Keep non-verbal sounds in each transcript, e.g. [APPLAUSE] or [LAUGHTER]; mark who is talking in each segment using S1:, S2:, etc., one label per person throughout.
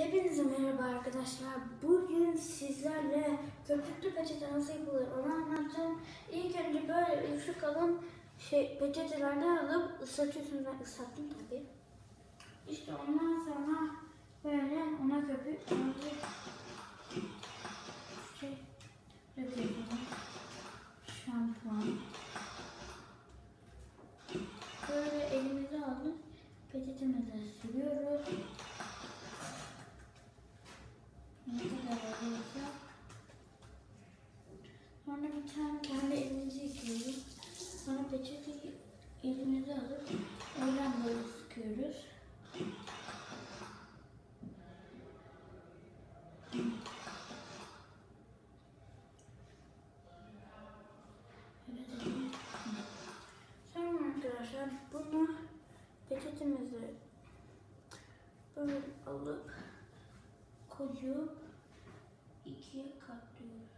S1: Hepinize merhaba arkadaşlar. Bugün sizlerle köpüklü peçete nasıl yapılır onu anlatacağım. İlk önce böyle şu kalın şey peçetelerden alıp ıslatıyorsunuz. Ben ıslattım tabii. İşte ondan sonra böyle ona köpük şey döküyorsunuz. Şampuan. Böyle elimize alıp peçetemize sürüyoruz. Tane kendi elimizi yıkıyoruz. Sonra peçeteyi elimize alıp oradan böyle sıkıyoruz. Sonra arkadaşlar bunu peçetemizi böyle alıp koyup ikiye katlıyoruz.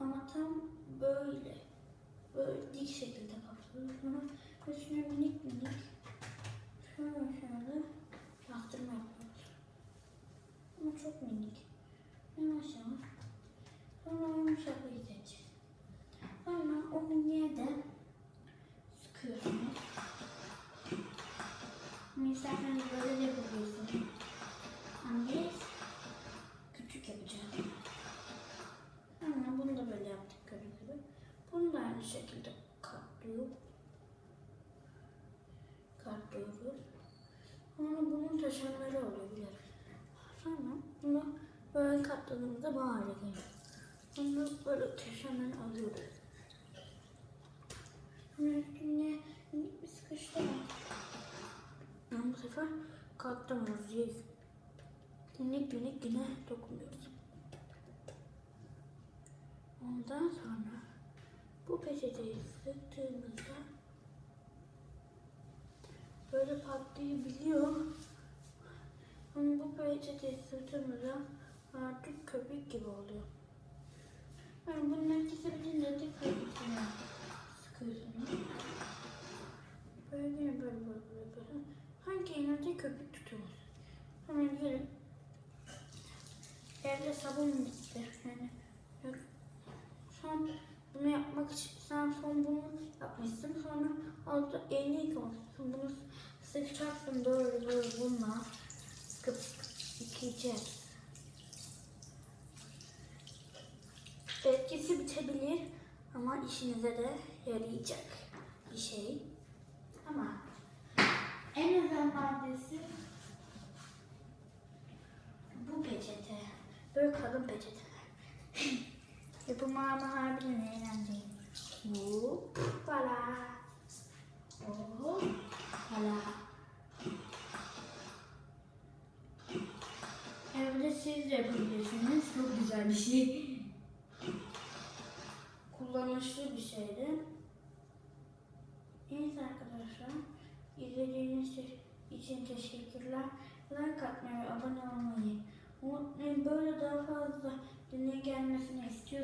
S1: Ama tam böyle böyle dik şekilde katlıyoruz. Sonra üstüne minik minik şöyle şöyle yaptırma yapıyoruz. Ama çok minik. Yavaş yavaş. Sonra yumuşaklığı seç. Sonra o miniye de sıkıyorsunuz. Mesela hani böyle de yapabilirsin. Aynı şekilde katlıyor. Katlıyoruz. Sonra bunun taşanları oluyor bilirim. Sonra bunu böyle katladığımızda bu hale geliyor. Bunu böyle taşanları alıyoruz. Sonra üstüne bir sıkıştırma. Ben bu sefer katlamıyoruz. Yes. Minik minik yine dokunuyoruz. Ondan sonra bu peçeteyi sıktığımızda böyle patlayabiliyor. Ama bu peçeteyi sıktığımızda artık köpük gibi oluyor. Yani bunun etkisi bitince de köpüksünü sıkıyorsunuz. Böyle böyle böyle böyle böyle. Hangi iğnede köpük tutuyoruz? Hemen gelin. Evde sabun bitti. Yani yok. Son yapmak için sen son bunu yapmışsın. Sonra altta elini yıkamışsın. Bunu sıkacaksın böyle böyle bununla. Sıkıp sıkıp yıkayacağız. Etkisi bitebilir ama işinize de yarayacak bir şey. Ama en özel maddesi bu peçete. Böyle kalın peçeteler. [LAUGHS] Yapımı ama harbiden eğlenceli. Evde siz de yapabilirsiniz. Çok güzel bir şey. Kullanışlı bir şeydi. Neyse arkadaşlar. İzlediğiniz için teşekkürler. Like atmayı abone olmayı. Böyle daha fazla deney gelmesini istiyorsanız